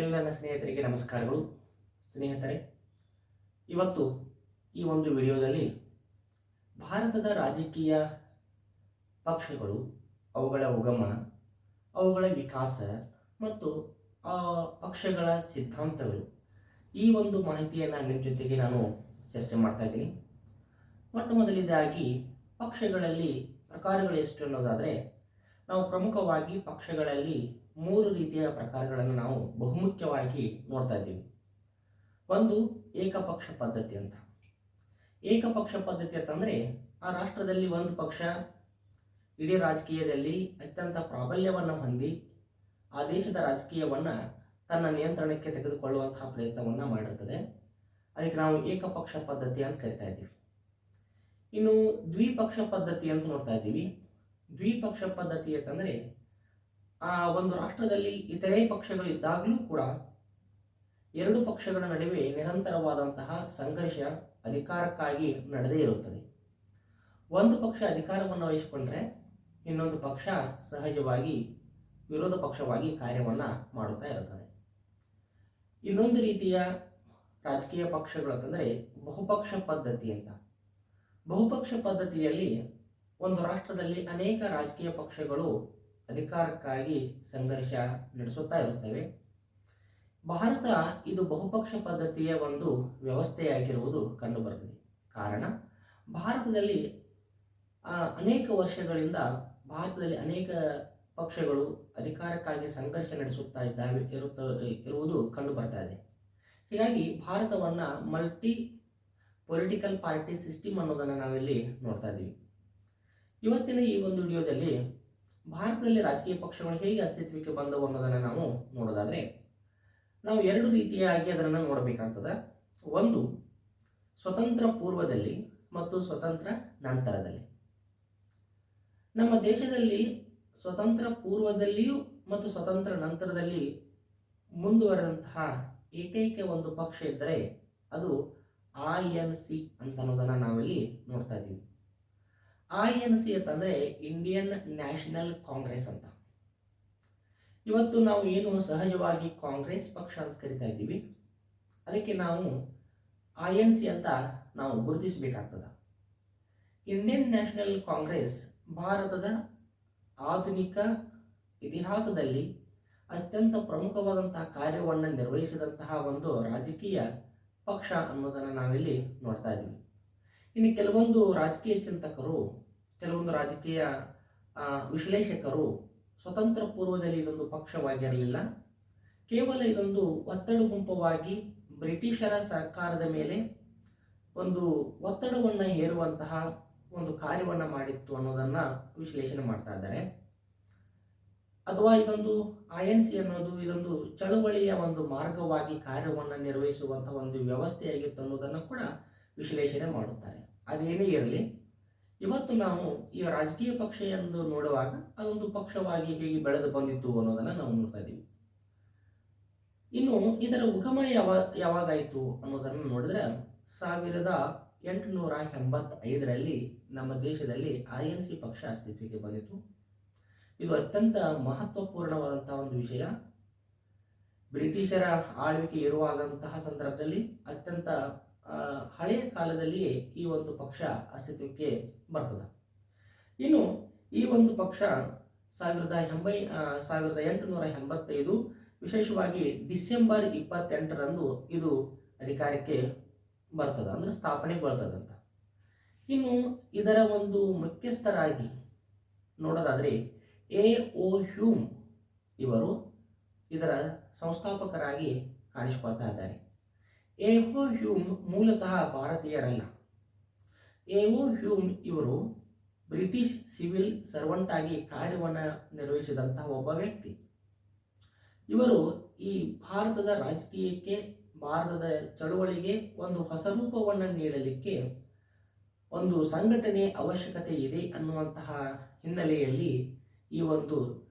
ಎಲ್ಲ ನನ್ನ ಸ್ನೇಹಿತರಿಗೆ ನಮಸ್ಕಾರಗಳು. ಸ್ನೇಹಿತರೆ, ಇವತ್ತು ಈ ಒಂದು ವಿಡಿಯೋದಲ್ಲಿ ಭಾರತದ ರಾಜಕೀಯ ಪಕ್ಷಗಳು, ಅವುಗಳ ಉಗಮ, ಅವುಗಳ ವಿಕಾಸ ಮತ್ತು ಆ ಪಕ್ಷಗಳ ಸಿದ್ಧಾಂತಗಳು ಈ ಒಂದು ಮಾಹಿತಿಯನ್ನು ನಿಮ್ಮ ಜೊತೆಗೆ ನಾನು ಚರ್ಚೆ ಮಾಡ್ತಾ ಇದ್ದೀನಿ. ಮೊಟ್ಟ ಮೊದಲಿದಾಗಿ ಪಕ್ಷಗಳಲ್ಲಿ ಪ್ರಕಾರಗಳು ಎಷ್ಟು ಅನ್ನೋದಾದರೆ ನಾವು ಪ್ರಮುಖವಾಗಿ ಪಕ್ಷಗಳಲ್ಲಿ ಮೂರು ರೀತಿಯ ಪ್ರಕಾರಗಳನ್ನು ನಾವು ಬಹುಮುಖ್ಯವಾಗಿ ನೋಡ್ತಾ ಇದ್ದೀವಿ. ಒಂದು ಏಕಪಕ್ಷ ಪದ್ಧತಿ ಅಂತ. ಏಕಪಕ್ಷ ಪದ್ಧತಿ ಅಂತಂದರೆ ಆ ರಾಷ್ಟ್ರದಲ್ಲಿ ಒಂದು ಪಕ್ಷ, ಇಡೀ ರಾಜಕೀಯದಲ್ಲಿ ಅತ್ಯಂತ ಪ್ರಾಬಲ್ಯವನ್ನು ಹೊಂದಿ ಆ ದೇಶದ ರಾಜಕೀಯವನ್ನು ತನ್ನ ನಿಯಂತ್ರಣಕ್ಕೆ ತೆಗೆದುಕೊಳ್ಳುವಂತಹ ಪ್ರಯತ್ನವನ್ನು ಮಾಡಿರ್ತದೆ. ಅದಕ್ಕೆ ನಾವು ಏಕಪಕ್ಷ ಪದ್ಧತಿ ಅಂತ ಕರಿತಾ ಇದ್ದೀವಿ. ಇನ್ನು ದ್ವಿಪಕ್ಷ ಪದ್ಧತಿ ಅಂತ ನೋಡ್ತಾ ಇದ್ದೀವಿ. ದ್ವಿಪಕ್ಷ ಪದ್ಧತಿ ಅಂತಂದರೆ, ಆ ಒಂದು ರಾಷ್ಟ್ರದಲ್ಲಿ ಇತರೆ ಪಕ್ಷಗಳು ಇದ್ದಾಗಲೂ ಕೂಡ ಎರಡು ಪಕ್ಷಗಳ ನಡುವೆ ನಿರಂತರವಾದಂತಹ ಸಂಘರ್ಷ ಅಧಿಕಾರಕ್ಕಾಗಿ ನಡೆದೇ ಇರುತ್ತದೆ. ಒಂದು ಪಕ್ಷ ಅಧಿಕಾರವನ್ನು ವಹಿಸಿಕೊಂಡ್ರೆ ಇನ್ನೊಂದು ಪಕ್ಷ ಸಹಜವಾಗಿ ವಿರೋಧ ಪಕ್ಷವಾಗಿ ಕಾರ್ಯವನ್ನು ಮಾಡುತ್ತಾ ಇರುತ್ತದೆ. ಇನ್ನೊಂದು ರೀತಿಯ ರಾಜಕೀಯ ಪಕ್ಷಗಳು ಅಂತಂದರೆ ಬಹುಪಕ್ಷ ಪದ್ಧತಿ ಅಂತ. ಬಹುಪಕ್ಷ ಪದ್ಧತಿಯಲ್ಲಿ ಒಂದು ರಾಷ್ಟ್ರದಲ್ಲಿ ಅನೇಕ ರಾಜಕೀಯ ಪಕ್ಷಗಳು ಅಧಿಕಾರಕ್ಕಾಗಿ ಸಂಘರ್ಷ ನಡೆಸುತ್ತಾ ಇರುತ್ತವೆ. ಭಾರತ ಇದು ಬಹುಪಕ್ಷ ಪದ್ಧತಿಯ ಒಂದು ವ್ಯವಸ್ಥೆಯಾಗಿರುವುದು ಕಂಡುಬರುತ್ತದೆ. ಕಾರಣ, ಭಾರತದಲ್ಲಿ ಅನೇಕ ವರ್ಷಗಳಿಂದ ಭಾರತದಲ್ಲಿ ಅನೇಕ ಪಕ್ಷಗಳು ಅಧಿಕಾರಕ್ಕಾಗಿ ಸಂಘರ್ಷ ನಡೆಸುತ್ತಾ ಇದ್ದಾವೆ, ಇರುತ್ತ, ಇರುವುದು ಕಂಡುಬರ್ತಾ ಇದೆ. ಹೀಗಾಗಿ ಭಾರತವನ್ನು ಮಲ್ಟಿ ಪೊಲಿಟಿಕಲ್ ಪಾರ್ಟಿ ಸಿಸ್ಟಮ್ ಅನ್ನೋದನ್ನು ನಾವಿಲ್ಲಿ ನೋಡ್ತಾ ಇದ್ದೀವಿ. ಇವತ್ತಿನ ಈ ಒಂದು ವಿಡಿಯೋದಲ್ಲಿ ಭಾರತದಲ್ಲಿ ರಾಜಕೀಯ ಪಕ್ಷಗಳು ಹೇಗೆ ಅಸ್ತಿತ್ವಕ್ಕೆ ಬಂದವು ಅನ್ನೋದನ್ನು ನಾವು ನೋಡೋದಾದರೆ, ನಾವು ಎರಡು ರೀತಿಯಾಗಿ ಅದನ್ನು ನೋಡಬೇಕಾಗ್ತದೆ. ಒಂದು, ಸ್ವತಂತ್ರ ಪೂರ್ವದಲ್ಲಿ ಮತ್ತು ಸ್ವತಂತ್ರ ನಂತರದಲ್ಲಿ. ನಮ್ಮ ದೇಶದಲ್ಲಿ ಸ್ವತಂತ್ರ ಪೂರ್ವದಲ್ಲಿಯೂ ಮತ್ತು ಸ್ವತಂತ್ರ ನಂತರದಲ್ಲಿ ಮುಂದುವರೆದಂತಹ ಏಕೈಕ ಒಂದು ಪಕ್ಷ ಇದ್ದರೆ ಅದು ಐ ಎನ್ ಸಿ ಅಂತ ಅನ್ನೋದನ್ನು ನಾವಿಲ್ಲಿ ನೋಡ್ತಾ ಇದ್ದೀವಿ. ಐ ಎನ್ ಸಿ ಅಂತಂದರೆ ಇಂಡಿಯನ್ ನ್ಯಾಷನಲ್ ಕಾಂಗ್ರೆಸ್ ಅಂತ. ಇವತ್ತು ನಾವು ಏನು ಸಹಜವಾಗಿ ಕಾಂಗ್ರೆಸ್ ಪಕ್ಷ ಅಂತ ಕರಿತಾ ಇದ್ದೀವಿ, ಅದಕ್ಕೆ ನಾವು ಐ ಎನ್ ಸಿ ಅಂತ ನಾವು ಗುರುತಿಸಬೇಕಾಗ್ತದೆ. ಇಂಡಿಯನ್ ನ್ಯಾಷನಲ್ ಕಾಂಗ್ರೆಸ್ ಭಾರತದ ಆಧುನಿಕ ಇತಿಹಾಸದಲ್ಲಿ ಅತ್ಯಂತ ಪ್ರಮುಖವಾದಂತಹ ಕಾರ್ಯವನ್ನು ನಿರ್ವಹಿಸಿದಂತಹ ಒಂದು ರಾಜಕೀಯ ಪಕ್ಷ ಅನ್ನೋದನ್ನು ನಾವಿಲ್ಲಿ ನೋಡ್ತಾ ಇದ್ದೀವಿ. ಇನ್ನು ಕೆಲವೊಂದು ರಾಜಕೀಯ ಚಿಂತಕರು, ಕೆಲವೊಂದು ರಾಜಕೀಯ ವಿಶ್ಲೇಷಕರು ಸ್ವತಂತ್ರ ಪೂರ್ವದಲ್ಲಿ ಇದೊಂದು ಪಕ್ಷವಾಗಿರಲಿಲ್ಲ. ಕೇವಲ ಇದೊಂದು ಒತ್ತಡ ಗುಂಪವಾಗಿ ಬ್ರಿಟಿಷರ ಸರ್ಕಾರದ ಮೇಲೆ ಒಂದು ಒತ್ತಡವನ್ನು ಹೇರುವಂತಹ ಒಂದು ಕಾರ್ಯವನ್ನು ಮಾಡಿತ್ತು ಅನ್ನೋದನ್ನು ವಿಶ್ಲೇಷಣೆ ಮಾಡ್ತಾ ಇದ್ದಾರೆ. ಅಥವಾ ಇದೊಂದು ಐ ಎನ್ ಸಿ ಅನ್ನೋದು ಇದೊಂದು ಚಳುವಳಿಯ ಒಂದು ಮಾರ್ಗವಾಗಿ ಕಾರ್ಯವನ್ನು ನಿರ್ವಹಿಸುವಂತಹ ಒಂದು ವ್ಯವಸ್ಥೆಯಾಗಿತ್ತು ಅನ್ನೋದನ್ನು ಕೂಡ ವಿಶ್ಲೇಷಣೆ ಮಾಡುತ್ತಾರೆ. ಅದೇನೇ ಇರಲಿ, ಇವತ್ತು ನಾವು ಈ ರಾಜಕೀಯ ಪಕ್ಷ ಎಂದು ನೋಡುವಾಗ ಅದೊಂದು ಪಕ್ಷವಾಗಿ ಹೇಗೆ ಬೆಳೆದು ಬಂದಿತ್ತು ಅನ್ನೋದನ್ನು ನಾವು ನೋಡ್ತಾ ಇದ್ದೀವಿ. ಇನ್ನು ಇದರ ಉಗಮ ಯಾವ, ಯಾವಾಗಾಯಿತು ಅನ್ನೋದನ್ನು ನೋಡಿದ್ರೆ ಸಾವಿರದ ಎಂಟುನೂರ ಎಂಬತ್ತೈದರಲ್ಲಿ ನಮ್ಮ ದೇಶದಲ್ಲಿ ಐ ಎನ್ ಸಿ ಪಕ್ಷ ಅಸ್ತಿತ್ವಕ್ಕೆ ಬಂದಿತು ಇದು ಅತ್ಯಂತ ಮಹತ್ವಪೂರ್ಣವಾದಂತಹ ಒಂದು ವಿಷಯ. ಬ್ರಿಟಿಷರ ಆಳ್ವಿಕೆ ಇರುವಾದಂತಹ ಸಂದರ್ಭದಲ್ಲಿ ಅತ್ಯಂತ ಹಳೆಯ ಕಾಲದಲ್ಲಿಯೇ ಈ ಒಂದು ಪಕ್ಷ ಅಸ್ತಿತ್ವಕ್ಕೆ ಬರ್ತದೆ. ಇನ್ನು ಈ ಒಂದು ಪಕ್ಷ ಸಾವಿರದ ಎಂಬೈ ಸಾವಿರದ ಎಂಟುನೂರ ಎಂಬತ್ತೈದು ವಿಶೇಷವಾಗಿ ಡಿಸೆಂಬರ್ ಇಪ್ಪತ್ತೆಂಟರಂದು ಇದು ಅಧಿಕಾರಕ್ಕೆ ಬರ್ತದೆ, ಅಂದರೆ ಸ್ಥಾಪನೆಗೊಳ್ತದಂತ. ಇನ್ನು ಇದರ ಒಂದು ಮುಖ್ಯಸ್ಥರಾಗಿ ನೋಡೋದಾದರೆ ಎ ಓ ಹ್ಯೂಮ್ ಇವರು ಇದರ ಸಂಸ್ಥಾಪಕರಾಗಿ ಕಾಣಿಸಿಕೊಳ್ತಾ ಇದ್ದಾರೆ. ಎ ಹ್ಯೂಮ್ ಮೂಲತಃ ಭಾರತೀಯರಲ್ಲ. ಎ ಓ ಹ್ಯೂಮ್ ಇವರು ಬ್ರಿಟಿಷ್ ಸಿವಿಲ್ ಸರ್ವೆಂಟ್ ಆಗಿ ಕಾರ್ಯವನ್ನು ನಿರ್ವಹಿಸಿದಂತಹ ಒಬ್ಬ ವ್ಯಕ್ತಿ. ಇವರು ಈ ಭಾರತದ ರಾಜಕೀಯಕ್ಕೆ, ಭಾರತದ ಚಳುವಳಿಗೆ ಒಂದು ಹೊಸ ರೂಪವನ್ನು ನೀಡಲಿಕ್ಕೆ ಒಂದು ಸಂಘಟನೆ ಅವಶ್ಯಕತೆ ಇದೆ ಅನ್ನುವಂತಹ ಹಿನ್ನೆಲೆಯಲ್ಲಿ ಈ ಒಂದು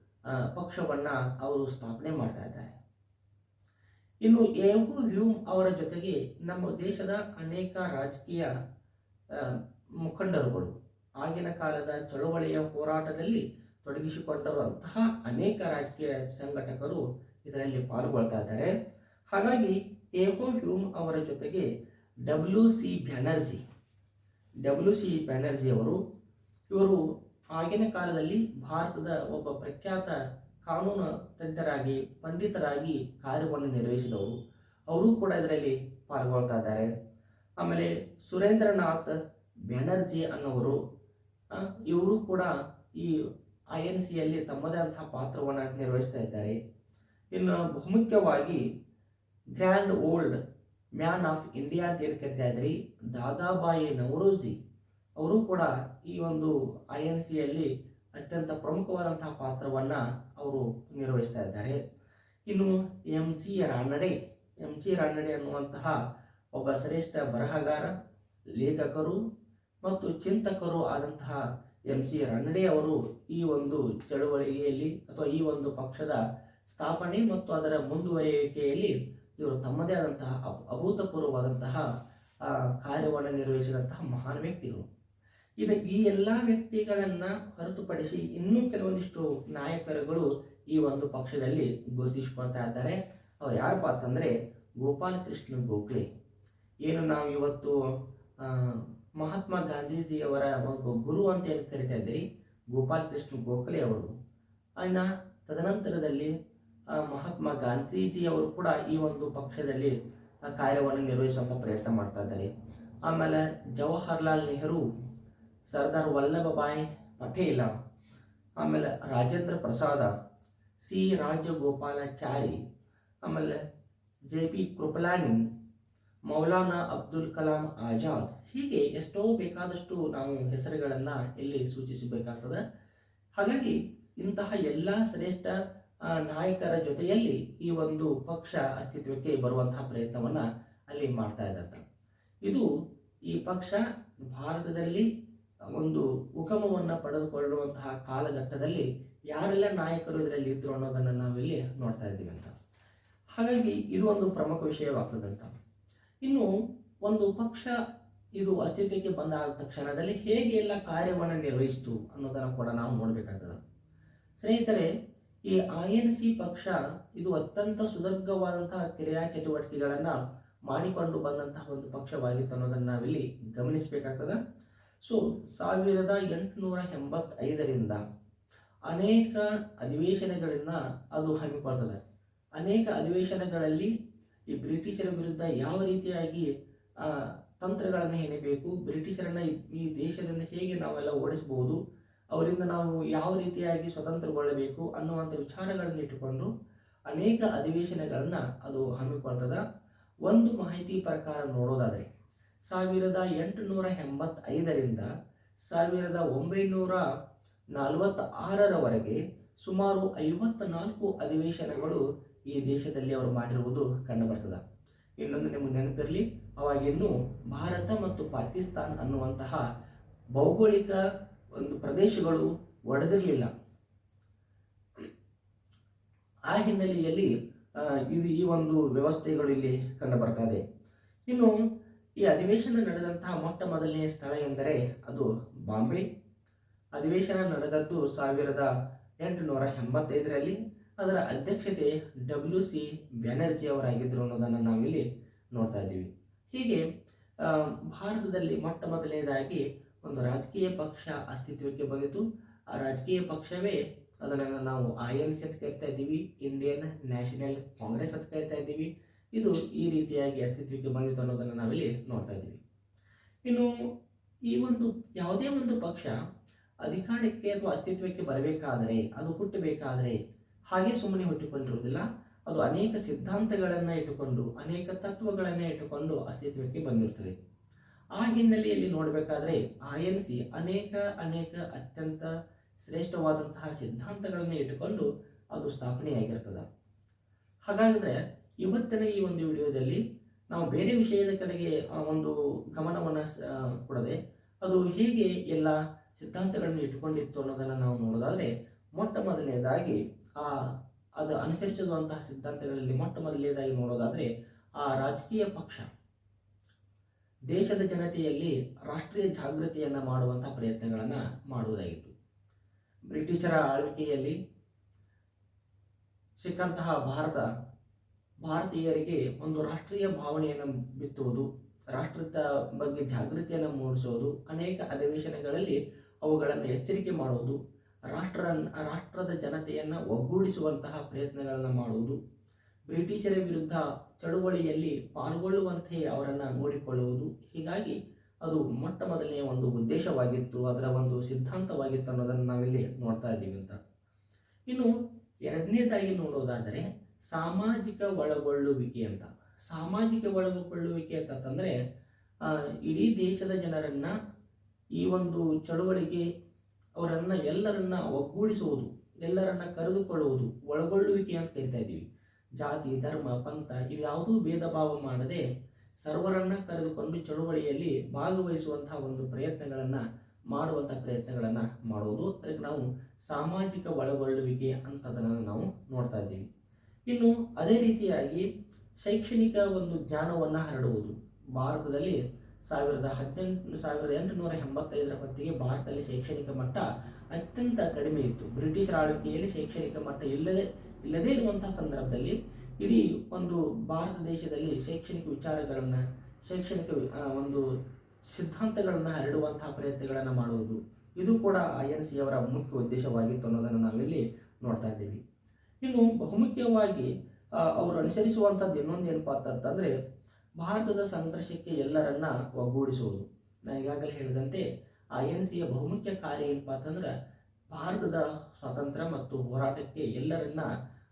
ಪಕ್ಷವನ್ನ ಅವರು ಸ್ಥಾಪನೆ ಮಾಡ್ತಾ ಇದ್ದಾರೆ. ಇನ್ನು ಎಹು ಹ್ಯೂಮ್ ಅವರ ಜೊತೆಗೆ ನಮ್ಮ ದೇಶದ ಅನೇಕ ರಾಜಕೀಯ ಮುಖಂಡರುಗಳು ಆಗಿನ ಕಾಲದ ಚಳುವಳಿಯ ಹೋರಾಟದಲ್ಲಿ ತೊಡಗಿಸಿಕೊಂಡಿರುವಂತಹ ಅನೇಕ ರಾಜಕೀಯ ಸಂಘಟಕರು ಇದರಲ್ಲಿ ಪಾಲ್ಗೊಳ್ತಾ ಇದ್ದಾರೆ. ಹಾಗಾಗಿ ಏಹೋ ಹ್ಯೂಮ್ ಅವರ ಜೊತೆಗೆ W C Banerjee, W C Banerjee ಅವರು ಇವರು ಆಗಿನ ಕಾಲದಲ್ಲಿ ಭಾರತದ ಒಬ್ಬ ಪ್ರಖ್ಯಾತ ಕಾನೂನು ತಜ್ಞರಾಗಿ ಪಂಡಿತರಾಗಿ ಕಾರ್ಯವನ್ನು ನಿರ್ವಹಿಸಿದವರು. ಅವರು ಕೂಡ ಇದರಲ್ಲಿ ಪಾಲ್ಗೊಳ್ತಾ ಇದ್ದಾರೆ. ಆಮೇಲೆ ಸುರೇಂದ್ರನಾಥ್ ಬ್ಯಾನರ್ಜಿ ಅನ್ನೋರು ಆ, ಇವರು ಕೂಡ ಈ ಐ ಎನ್ ಸಿಯಲ್ಲಿ ತಮ್ಮದೇ ಆದಂತಹ ಪಾತ್ರವನ್ನು ನಿರ್ವಹಿಸ್ತಾ ಇದ್ದಾರೆ. ಇನ್ನು ಬಹುಮುಖ್ಯವಾಗಿ grand old man of India ಅಂತ ಏನು ಕರಿತಾ ಇದ್ರಿ? ದಾದಾಬಾಯಿ ನವರೋಜಿ. ಅವರು ಕೂಡ ಈ ಒಂದು ಐ ಎನ್ ಸಿಯಲ್ಲಿ ಅತ್ಯಂತ ಪ್ರಮುಖವಾದಂತಹ ಪಾತ್ರವನ್ನು ಅವರು ನಿರ್ವಹಿಸ್ತಾ ಇದ್ದಾರೆ. ಇನ್ನು M G Ranade M G Ranade ಅನ್ನುವಂತಹ ಒಬ್ಬ ಶ್ರೇಷ್ಠ ಬರಹಗಾರ, ಲೇಖಕರು ಮತ್ತು ಚಿಂತಕರು ಆದಂತಹ ಎಂ ಜಿ ರಾನಡೆ ಅವರು ಈ ಒಂದು ಚಳುವಳಿಯಲ್ಲಿ ಅಥವಾ ಈ ಒಂದು ಪಕ್ಷದ ಸ್ಥಾಪನೆ ಮತ್ತು ಅದರ ಮುಂದುವರಿಯುವಿಕೆಯಲ್ಲಿ ಇವರು ತಮ್ಮದೇ ಆದಂತಹ ಅಭ- ಅಭೂತಪೂರ್ವವಾದಂತಹ ಕಾರ್ಯವನ್ನು ನಿರ್ವಹಿಸಿದಂತಹ ಮಹಾನ್ ವ್ಯಕ್ತಿಗಳು. ಇನ್ನು ಈ ಎಲ್ಲ ವ್ಯಕ್ತಿಗಳನ್ನು ಹೊರತುಪಡಿಸಿ ಇನ್ನೂ ಕೆಲವೊಂದಿಷ್ಟು ನಾಯಕರುಗಳು ಈ ಒಂದು ಪಕ್ಷದಲ್ಲಿ ಗುರುತಿಸಿಕೊಳ್ತಾ ಇದ್ದಾರೆ. ಅವ್ರು ಯಾರಪ್ಪ ಅಂತಂದರೆ ಗೋಪಾಲಕೃಷ್ಣ ಗೋಖಲೆ. ಏನು ನಾವು ಇವತ್ತು ಮಹಾತ್ಮ ಗಾಂಧೀಜಿಯವರ ಗುರು ಅಂತ ಏನು ಕರಿತಾ ಇದ್ದೀರಿ? ಗೋಪಾಲಕೃಷ್ಣ ಗೋಖಲೆ ಅವರು. ಅನ್ನ ತದನಂತರದಲ್ಲಿ ಮಹಾತ್ಮ ಗಾಂಧೀಜಿಯವರು ಕೂಡ ಈ ಒಂದು ಪಕ್ಷದಲ್ಲಿ ಕಾರ್ಯವನ್ನು ನಿರ್ವಹಿಸುವಂಥ ಪ್ರಯತ್ನ ಮಾಡ್ತಾ ಇದ್ದಾರೆ. ಆಮೇಲೆ ಜವಾಹರ್ಲಾಲ್ ನೆಹರು ಸರ್ದಾರ್ ವಲ್ಲಭಭಾಯಿ ಪಟೇಲ. ಆಮೇಲೆ ರಾಜೇಂದ್ರ ಪ್ರಸಾದ, ಸಿ. ರಾಜಗೋಪಾಲಾಚಾರಿ, ಆಮೇಲೆ ಜೆ. ಪಿ. ಕೃಪಲಾನಿ, ಮೌಲಾನಾ ಅಬ್ದುಲ್ ಕಲಾಂ ಆಜಾದ್. ಹೀಗೆ ಎಷ್ಟೋ ಬೇಕಾದಷ್ಟು ನಾವು ಹೆಸರುಗಳನ್ನು ಇಲ್ಲಿ ಸೂಚಿಸಬೇಕಾಗ್ತದೆ. ಹಾಗಾಗಿ ಇಂತಹ ಎಲ್ಲ ಶ್ರೇಷ್ಠ ನಾಯಕರ ಜೊತೆಯಲ್ಲಿ ಈ ಒಂದು ಪಕ್ಷ ಅಸ್ತಿತ್ವಕ್ಕೆ ಬರುವಂತಹ ಪ್ರಯತ್ನವನ್ನು ಅಲ್ಲಿ ಮಾಡ್ತಾ ಇದ್ದಾರೆ. ಇದು ಈ ಪಕ್ಷ ಭಾರತದಲ್ಲಿ ಒಂದು ಉಗಮವನ್ನು ಪಡೆದುಕೊಳ್ಳುವಂತಹ ಕಾಲಘಟ್ಟದಲ್ಲಿ ಯಾರೆಲ್ಲ ನಾಯಕರು ಇದರಲ್ಲಿ ಇದ್ರು ಅನ್ನೋದನ್ನು ನಾವಿಲ್ಲಿ ನೋಡ್ತಾ ಇದ್ದೀವಿ ಅಂತ. ಹಾಗಾಗಿ ಇದು ಒಂದು ಪ್ರಮುಖ ವಿಷಯವಾಗ್ತದಂತ. ಇನ್ನು ಒಂದು ಪಕ್ಷ ಇದು ಅಸ್ತಿತ್ವಕ್ಕೆ ಬಂದ ತಕ್ಷಣದಲ್ಲಿ ಹೇಗೆ ಎಲ್ಲ ಕಾರ್ಯವನ್ನು ನಿರ್ವಹಿಸಿತು ಅನ್ನೋದನ್ನು ಕೂಡ ನಾವು ನೋಡಬೇಕಾಗ್ತದೆ. ಸ್ನೇಹಿತರೆ, ಈ ಐ ಎನ್ ಸಿ ಪಕ್ಷ ಇದು ಅತ್ಯಂತ ಸುದೀರ್ಘವಾದಂತಹ ಕ್ರಿಯಾ ಚಟುವಟಿಕೆಗಳನ್ನು ಮಾಡಿಕೊಂಡು ಬಂದಂತಹ ಒಂದು ಪಕ್ಷವಾಗಿತ್ತು ಅನ್ನೋದನ್ನು ನಾವಿಲ್ಲಿ ಗಮನಿಸಬೇಕಾಗ್ತದೆ. ಸೊ ಸಾವಿರದ ಎಂಟುನೂರ ಎಂಬತ್ತೈದರಿಂದ ಅನೇಕ ಅಧಿವೇಶನಗಳನ್ನು ಅದು ಹಮ್ಮಿಕೊಳ್ತದೆ ಅನೇಕ ಅಧಿವೇಶನಗಳಲ್ಲಿ ಈ ಬ್ರಿಟಿಷರ ವಿರುದ್ಧ ಯಾವ ರೀತಿಯಾಗಿ ತಂತ್ರಗಳನ್ನು ಹೆಣಬೇಕು, ಬ್ರಿಟಿಷರನ್ನು ಈ- ದೇಶದಿಂದ ಹೇಗೆ ನಾವೆಲ್ಲ ಓಡಿಸಬಹುದು ಅವರಿಂದ ನಾವು ಯಾವ ರೀತಿಯಾಗಿ ಸ್ವತಂತ್ರಗೊಳ್ಳಬೇಕು ಅನ್ನುವಂಥ ವಿಚಾರಗಳನ್ನು ಇಟ್ಟುಕೊಂಡು ಅನೇಕ ಅಧಿವೇಶನಗಳನ್ನು ಅದು ಹಮ್ಮಿಕೊಳ್ತದೆ ಒಂದು ಮಾಹಿತಿ ಪ್ರಕಾರ ನೋಡೋದಾದರೆ ಸಾವಿರದ ಎಂಟುನೂರ ಎಂಬತ್ತೈದರಿಂದ ಸಾವಿರದ ಒಂಬೈನೂರ ನಲವತ್ತ ಆರರವರೆಗೆ ಸುಮಾರು ಐವತ್ತ ನಾಲ್ಕು ಅಧಿವೇಶನಗಳು ಈ ದೇಶದಲ್ಲಿ ಅವರು ಮಾಡಿರುವುದು ಕಂಡುಬರ್ತದೆ. ಇನ್ನೊಂದು ನಿಮಗೆ ನೆನಪಿರಲಿ ಅವಾಗಿನ್ನೂ ಭಾರತ ಮತ್ತು ಪಾಕಿಸ್ತಾನ್ ಅನ್ನುವಂತಹ ಭೌಗೋಳಿಕ ಒಂದು ಪ್ರದೇಶಗಳು ಒಡೆದಿರಲಿಲ್ಲ. ಆ ಹಿನ್ನೆಲೆಯಲ್ಲಿ ಇದು ಈ ಒಂದು ವ್ಯವಸ್ಥೆಗಳು ಇಲ್ಲಿ ಕಂಡು ಬರ್ತಾ ಇದೆ ಇನ್ನು ಈ ಅಧಿವೇಶನ ನಡೆದಂತಹ ಮೊಟ್ಟ ಮೊದಲನೆಯ ಸ್ಥಳ ಎಂದರೆ ಅದು ಬಾಂಬೆ. ಅಧಿವೇಶನ ನಡೆದದ್ದು ಸಾವಿರದ ಎಂಟುನೂರ ಎಂಬತ್ತೈದರಲ್ಲಿ. ಅದರ ಅಧ್ಯಕ್ಷತೆ ಡಬ್ಲ್ಯೂ ಸಿ ಬ್ಯಾನರ್ಜಿ ಅವರಾಗಿದ್ದರು ಅನ್ನೋದನ್ನು ನಾವಿಲ್ಲಿ ನೋಡ್ತಾ ಇದ್ದೀವಿ. ಹೀಗೆ ಭಾರತದಲ್ಲಿ ಮೊಟ್ಟ ಮೊದಲನೇದಾಗಿ ಒಂದು ರಾಜಕೀಯ ಪಕ್ಷ ಅಸ್ತಿತ್ವಕ್ಕೆ ಬಂದಿತು. ಆ ರಾಜಕೀಯ ಪಕ್ಷವೇ ಅದನ್ನು ನಾವು ಐ ಎನ್ ಸಿ ಅಂತ ಕರಿತಾ ಇದ್ದೀವಿ, ಇಂಡಿಯನ್ ನ್ಯಾಷನಲ್ ಕಾಂಗ್ರೆಸ್ ಅಂತ ಕರಿತಾ ಇದ್ದೀವಿ. ಇದು ಈ ರೀತಿಯಾಗಿ ಅಸ್ತಿತ್ವಕ್ಕೆ ಬಂದಿತ್ತು ಅನ್ನೋದನ್ನು ನಾವಿಲ್ಲಿ ನೋಡ್ತಾ ಇದ್ದೀವಿ. ಇನ್ನು ಈ ಒಂದು ಯಾವುದೇ ಒಂದು ಪಕ್ಷ ಅಧಿಕಾರಕ್ಕೆ ಅಥವಾ ಅಸ್ತಿತ್ವಕ್ಕೆ ಬರಬೇಕಾದರೆ, ಅದು ಹುಟ್ಟಬೇಕಾದರೆ ಹಾಗೆ ಸುಮ್ಮನೆ ಹುಟ್ಟಿಕೊಂಡಿರುವುದಿಲ್ಲ. ಅದು ಅನೇಕ ಸಿದ್ಧಾಂತಗಳನ್ನು ಇಟ್ಟುಕೊಂಡು, ಅನೇಕ ತತ್ವಗಳನ್ನು ಇಟ್ಟುಕೊಂಡು ಅಸ್ತಿತ್ವಕ್ಕೆ ಬಂದಿರ್ತದೆ ಆ ಹಿನ್ನೆಲೆಯಲ್ಲಿ ನೋಡಬೇಕಾದ್ರೆ ಆ ಎನ್ ಸಿ ಅನೇಕ ಅನೇಕ ಅತ್ಯಂತ ಶ್ರೇಷ್ಠವಾದಂತಹ ಸಿದ್ಧಾಂತಗಳನ್ನು ಇಟ್ಟುಕೊಂಡು ಅದು ಸ್ಥಾಪನೆಯಾಗಿರ್ತದೆ. ಹಾಗಾದರೆ ಇವತ್ತಿನ ಈ ಒಂದು ವಿಡಿಯೋದಲ್ಲಿ ನಾವು ಬೇರೆ ವಿಷಯದ ಕಡೆಗೆ ಒಂದು ಗಮನವನ್ನು ಕೊಡದೆ ಅದು ಹೇಗೆ ಎಲ್ಲ ಸಿದ್ಧಾಂತಗಳನ್ನು ಇಟ್ಕೊಂಡಿತ್ತು ಅನ್ನೋದನ್ನು ನಾವು ನೋಡೋದಾದರೆ ಮೊಟ್ಟ ಮೊದಲನೇದಾಗಿ ಆ, ಅದು ಅನುಸರಿಸಿರುವಂತಹ ಸಿದ್ಧಾಂತಗಳಲ್ಲಿ ಮೊಟ್ಟ ಮೊದಲನೇದಾಗಿ ನೋಡೋದಾದರೆ ಆ ರಾಜಕೀಯ ಪಕ್ಷ ದೇಶದ ಜನತೆಯಲ್ಲಿ ರಾಷ್ಟ್ರೀಯ ಜಾಗೃತಿಯನ್ನು ಮಾಡುವಂಥ ಪ್ರಯತ್ನಗಳನ್ನು ಮಾಡುವುದಾಗಿತ್ತು. ಬ್ರಿಟಿಷರ ಆಳ್ವಿಕೆಯಲ್ಲಿ ಸಿಕ್ಕಂತಹ ಭಾರತ ಭಾರತೀಯರಿಗೆ ಒಂದು ರಾಷ್ಟ್ರೀಯ ಭಾವನೆಯನ್ನು ಬಿತ್ತುವುದು, ರಾಷ್ಟ್ರದ ಬಗ್ಗೆ ಜಾಗೃತಿಯನ್ನು ಮೂಡಿಸುವುದು, ಅನೇಕ ಅಧಿವೇಶನಗಳಲ್ಲಿ ಅವುಗಳನ್ನು ಎಚ್ಚರಿಕೆ ಮಾಡುವುದು, ರಾಷ್ಟ್ರ, ರಾಷ್ಟ್ರದ ಜನತೆಯನ್ನು ಒಗ್ಗೂಡಿಸುವಂತಹ ಪ್ರಯತ್ನಗಳನ್ನು ಮಾಡುವುದು, ಬ್ರಿಟಿಷರ ವಿರುದ್ಧ ಚಳುವಳಿಯಲ್ಲಿ ಪಾಲ್ಗೊಳ್ಳುವಂತೆ ಅವರನ್ನು ನೋಡಿಕೊಳ್ಳುವುದು. ಹೀಗಾಗಿ ಅದು ಮೊಟ್ಟ ಮೊದಲನೆಯ ಒಂದು ಉದ್ದೇಶವಾಗಿತ್ತು, ಅದರ ಒಂದು ಸಿದ್ಧಾಂತವಾಗಿತ್ತು ಅನ್ನೋದನ್ನು ನಾವಿಲ್ಲಿ ನೋಡ್ತಾ ಇದ್ದೀವಿ ಅಂತ. ಇನ್ನು ಎರಡನೇದಾಗಿ ನೋಡೋದಾದರೆ ಸಾಮಾಜಿಕ ಒಳಗೊಳ್ಳುವಿಕೆ ಅಂತ. ಸಾಮಾಜಿಕ ಒಳಗೊಳ್ಳುವಿಕೆ ಅಂತಂದರೆ ಇಡೀ ದೇಶದ ಜನರನ್ನು ಈ ಒಂದು ಚಳುವಳಿಗೆ ಅವರನ್ನು ಎಲ್ಲರನ್ನ ಒಗ್ಗೂಡಿಸುವುದು, ಎಲ್ಲರನ್ನ ಕರೆದುಕೊಳ್ಳುವುದು ಒಳಗೊಳ್ಳುವಿಕೆ ಅಂತ ಕರಿತಾ ಇದ್ದೀವಿ. ಜಾತಿ, ಧರ್ಮ, ಪಂಥ ಇವು ಯಾವುದೂ ಭೇದ ಭಾವ ಮಾಡದೆ ಸರ್ವರನ್ನ ಕರೆದುಕೊಂಡು ಚಳುವಳಿಯಲ್ಲಿ ಭಾಗವಹಿಸುವಂತಹ ಒಂದು ಪ್ರಯತ್ನಗಳನ್ನು, ಮಾಡುವಂಥ ಪ್ರಯತ್ನಗಳನ್ನು ಮಾಡುವುದು ಅದಕ್ಕೆ ನಾವು ಸಾಮಾಜಿಕ ಒಳಗೊಳ್ಳುವಿಕೆ ಅಂತದನ್ನು ನಾವು ನೋಡ್ತಾ ಇದ್ದೀವಿ. ಇನ್ನು ಅದೇ ರೀತಿಯಾಗಿ ಶೈಕ್ಷಣಿಕ ಒಂದು ಜ್ಞಾನವನ್ನು ಹರಡುವುದು. ಭಾರತದಲ್ಲಿ ಸಾವಿರದ ಹದಿನೆಂಟು, ಸಾವಿರದ ಎಂಟುನೂರ ಎಂಬತ್ತೈದರ ಹೊತ್ತಿಗೆ ಭಾರತದಲ್ಲಿ ಶೈಕ್ಷಣಿಕ ಮಟ್ಟ ಅತ್ಯಂತ ಕಡಿಮೆ ಇತ್ತು. ಬ್ರಿಟಿಷರ ಆಳ್ವಿಕೆಯಲ್ಲಿ ಶೈಕ್ಷಣಿಕ ಮಟ್ಟ ಇಲ್ಲದೆ, ಇಲ್ಲದೇ ಇರುವಂತಹ ಸಂದರ್ಭದಲ್ಲಿ ಇಡೀ ಒಂದು ಭಾರತ ದೇಶದಲ್ಲಿ ಶೈಕ್ಷಣಿಕ ವಿಚಾರಗಳನ್ನು, ಶೈಕ್ಷಣಿಕ ಒಂದು ಸಿದ್ಧಾಂತಗಳನ್ನು ಹರಡುವಂತಹ ಪ್ರಯತ್ನಗಳನ್ನು ಮಾಡುವುದು. ಇದು ಕೂಡ ಐ ಎನ್ ಸಿ ಅವರ ಮುಖ್ಯ ಉದ್ದೇಶವಾಗಿತ್ತು ಅನ್ನೋದನ್ನು ನಾವಿಲ್ಲಿ ನೋಡ್ತಾ ಇದ್ದೀವಿ. ಇನ್ನು ಬಹುಮುಖ್ಯವಾಗಿ ಅವರು ಅನುಸರಿಸುವಂಥದ್ದು ಇನ್ನೊಂದು ಏನಪ್ಪ ಅಂತಂದರೆ, ಭಾರತದ ಸಂಘರ್ಷಕ್ಕೆ ಎಲ್ಲರನ್ನ ಒಗ್ಗೂಡಿಸುವುದು. ನಾನು ಈಗಾಗಲೇ ಹೇಳಿದಂತೆ, ಆ ಎನ್ ಸಿಯ ಬಹುಮುಖ್ಯ ಕಾರ್ಯ ಏನಪ್ಪ ಅಂತಂದ್ರೆ, ಭಾರತದ ಸ್ವಾತಂತ್ರ್ಯ ಮತ್ತು ಹೋರಾಟಕ್ಕೆ ಎಲ್ಲರನ್ನ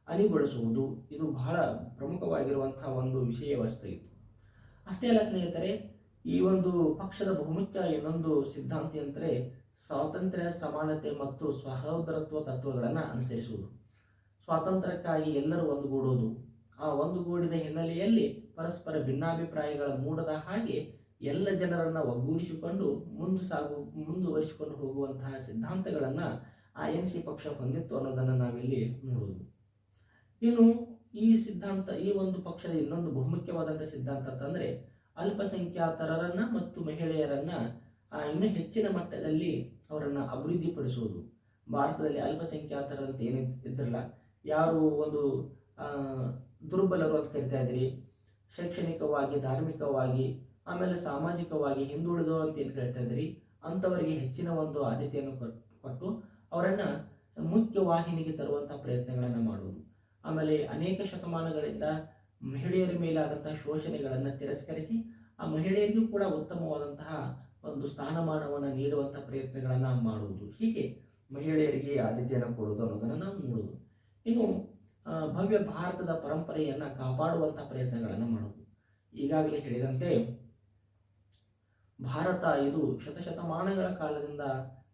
ಅಣಿಗೊಳಿಸುವುದು. ಇದು ಬಹಳ ಪ್ರಮುಖವಾಗಿರುವಂತಹ ಒಂದು ವಿಷಯ ವಸ್ತು ಇತ್ತು ಅಷ್ಟೇ ಅಲ್ಲ ಸ್ನೇಹಿತರೆ, ಈ ಒಂದು ಪಕ್ಷದ ಬಹುಮುಖ್ಯ ಇನ್ನೊಂದು ಸಿದ್ಧಾಂತ ಅಂದರೆ ಸ್ವಾತಂತ್ರ್ಯ, ಸಮಾನತೆ ಮತ್ತು ಸಹೋದರತ್ವ ತತ್ವಗಳನ್ನು ಅನುಸರಿಸುವುದು. ಸ್ವಾತಂತ್ರ್ಯಕ್ಕಾಗಿ ಎಲ್ಲರೂ ಒಂದುಗೂಡುವುದು ಆ ಒಂದುಗೂಡಿದ ಹಿನ್ನೆಲೆಯಲ್ಲಿ ಪರಸ್ಪರ ಭಿನ್ನಾಭಿಪ್ರಾಯಗಳ ಮೂಡದ ಹಾಗೆ ಎಲ್ಲ ಜನರನ್ನು ಒಗ್ಗೂಡಿಸಿಕೊಂಡು ಮುಂದೆ ಸಾಗು, ಮುಂದುವರಿಸಿಕೊಂಡು ಹೋಗುವಂತಹ ಸಿದ್ಧಾಂತಗಳನ್ನು ಆ ಎನ್ ಸಿ ಪಕ್ಷ ಹೊಂದಿತ್ತು ಅನ್ನೋದನ್ನು ನಾವಿಲ್ಲಿ ನೋಡುವುದು. ಇನ್ನು ಈ ಸಿದ್ಧಾಂತ, ಈ ಒಂದು ಪಕ್ಷದ ಇನ್ನೊಂದು ಬಹುಮುಖ್ಯವಾದಂಥ ಸಿದ್ಧಾಂತ ಅಂತಂದರೆ ಅಲ್ಪಸಂಖ್ಯಾತರರನ್ನ ಮತ್ತು ಮಹಿಳೆಯರನ್ನ ಇನ್ನೂ ಹೆಚ್ಚಿನ ಮಟ್ಟದಲ್ಲಿ ಅವರನ್ನು ಅಭಿವೃದ್ಧಿಪಡಿಸುವುದು. ಭಾರತದಲ್ಲಿ ಅಲ್ಪಸಂಖ್ಯಾತರಂತ ಏನು ಇದ್ರಲ್ಲ ಯಾರು ಒಂದು ದುರ್ಬಲರು ಅಂತ ಕರಿತಾ ಇದ್ದೀರಿ ಶೈಕ್ಷಣಿಕವಾಗಿ, ಧಾರ್ಮಿಕವಾಗಿ, ಆಮೇಲೆ ಸಾಮಾಜಿಕವಾಗಿ ಹಿಂದುಳಿದವರು ಅಂತ ಏನು ಇದ್ರಿ. ಅಂಥವರಿಗೆ ಹೆಚ್ಚಿನ ಒಂದು ಆದ್ಯತೆಯನ್ನು ಕೊಟ್ಟು ಅವರನ್ನು ಮುಖ್ಯ ವಾಹಿನಿಗೆ ತರುವಂಥ ಪ್ರಯತ್ನಗಳನ್ನು ಮಾಡುವುದು. ಆಮೇಲೆ ಅನೇಕ ಶತಮಾನಗಳಿಂದ ಮಹಿಳೆಯರ ಮೇಲಾದಂತಹ ಶೋಷಣೆಗಳನ್ನು ತಿರಸ್ಕರಿಸಿ ಆ ಮಹಿಳೆಯರಿಗೂ ಕೂಡ ಉತ್ತಮವಾದಂತಹ ಒಂದು ಸ್ಥಾನಮಾನವನ್ನು ನೀಡುವಂಥ ಪ್ರಯತ್ನಗಳನ್ನು ಮಾಡುವುದು. ಹೀಗೆ ಮಹಿಳೆಯರಿಗೆ ಆದ್ಯತೆಯನ್ನು ಕೊಡುವುದು ಅನ್ನೋದನ್ನು ನಾವು ನೋಡುವುದು. ಇನ್ನು ಭವ್ಯ ಭಾರತದ ಪರಂಪರೆಯನ್ನು ಕಾಪಾಡುವಂಥ ಪ್ರಯತ್ನಗಳನ್ನು ಮಾಡುವುದು ಈಗಾಗಲೇ ಹೇಳಿದಂತೆ, ಭಾರತ ಇದು ಶತಶತಮಾನಗಳ ಕಾಲದಿಂದ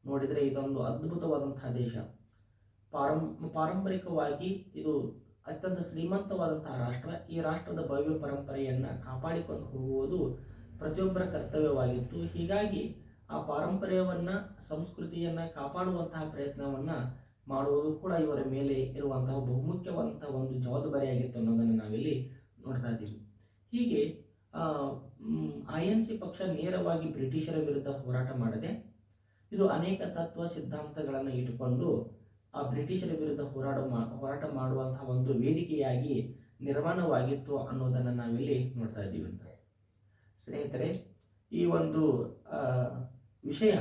ನೋಡಿದರೆ ಇದೊಂದು ಅದ್ಭುತವಾದಂತಹ ದೇಶ. ಪಾರಂ, ಪಾರಂಪರಿಕವಾಗಿ ಇದು ಅತ್ಯಂತ ಶ್ರೀಮಂತವಾದಂತಹ ರಾಷ್ಟ್ರ. ಈ ರಾಷ್ಟ್ರದ ಭವ್ಯ ಪರಂಪರೆಯನ್ನು ಕಾಪಾಡಿಕೊಂಡು ಹೋಗುವುದು ಪ್ರತಿಯೊಬ್ಬರ ಕರ್ತವ್ಯವಾಗಿತ್ತು. ಹೀಗಾಗಿ ಆ ಪಾರಂಪರ್ಯವನ್ನು, ಸಂಸ್ಕೃತಿಯನ್ನು ಕಾಪಾಡುವಂತಹ ಪ್ರಯತ್ನವನ್ನು ಮಾಡುವುದು ಕೂಡ ಇವರ ಮೇಲೆ ಇರುವಂತಹ ಬಹುಮುಖ್ಯವಾದಂತಹ ಒಂದು ಜವಾಬ್ದಾರಿಯಾಗಿತ್ತು ಅನ್ನೋದನ್ನು ನಾವಿಲ್ಲಿ ನೋಡ್ತಾ ಇದ್ದೀವಿ. ಹೀಗೆ ಐ ಎನ್ ಸಿ ಪಕ್ಷ ನೇರವಾಗಿ ಬ್ರಿಟಿಷರ ವಿರುದ್ಧ ಹೋರಾಟ ಮಾಡದೆ, ಇದು ಅನೇಕ ತತ್ವ ಸಿದ್ಧಾಂತಗಳನ್ನು ಇಟ್ಟುಕೊಂಡು ಆ ಬ್ರಿಟಿಷರ ವಿರುದ್ಧ ಹೋರಾಟ ಮಾ, ಹೋರಾಟ ಮಾಡುವಂತಹ ಒಂದು ವೇದಿಕೆಯಾಗಿ ನಿರ್ಮಾಣವಾಗಿತ್ತು ಅನ್ನೋದನ್ನು ನಾವಿಲ್ಲಿ ನೋಡ್ತಾ ಇದ್ದೀವಿ ಅಂತ. ಸ್ನೇಹಿತರೆ, ಈ ಒಂದು ವಿಷಯ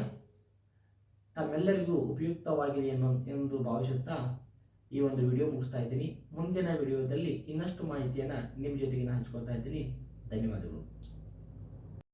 ತಮ್ಮೆಲ್ಲರಿಗೂ ಉಪಯುಕ್ತವಾಗಿದೆ ಅನ್ನೋ ಎಂದು ಭಾವಿಸುತ್ತಾ ಈ ಒಂದು ವಿಡಿಯೋ ಮುಗಿಸ್ತಾ ಇದ್ದೀನಿ. ಮುಂದಿನ ವಿಡಿಯೋದಲ್ಲಿ ಇನ್ನಷ್ಟು ಮಾಹಿತಿಯನ್ನು ನಿಮ್ಮ ಜೊತೆಗೆ ನಾನು ಹಂಚ್ಕೊಳ್ತಾ ಇದ್ದೀನಿ. ಧನ್ಯವಾದಗಳು.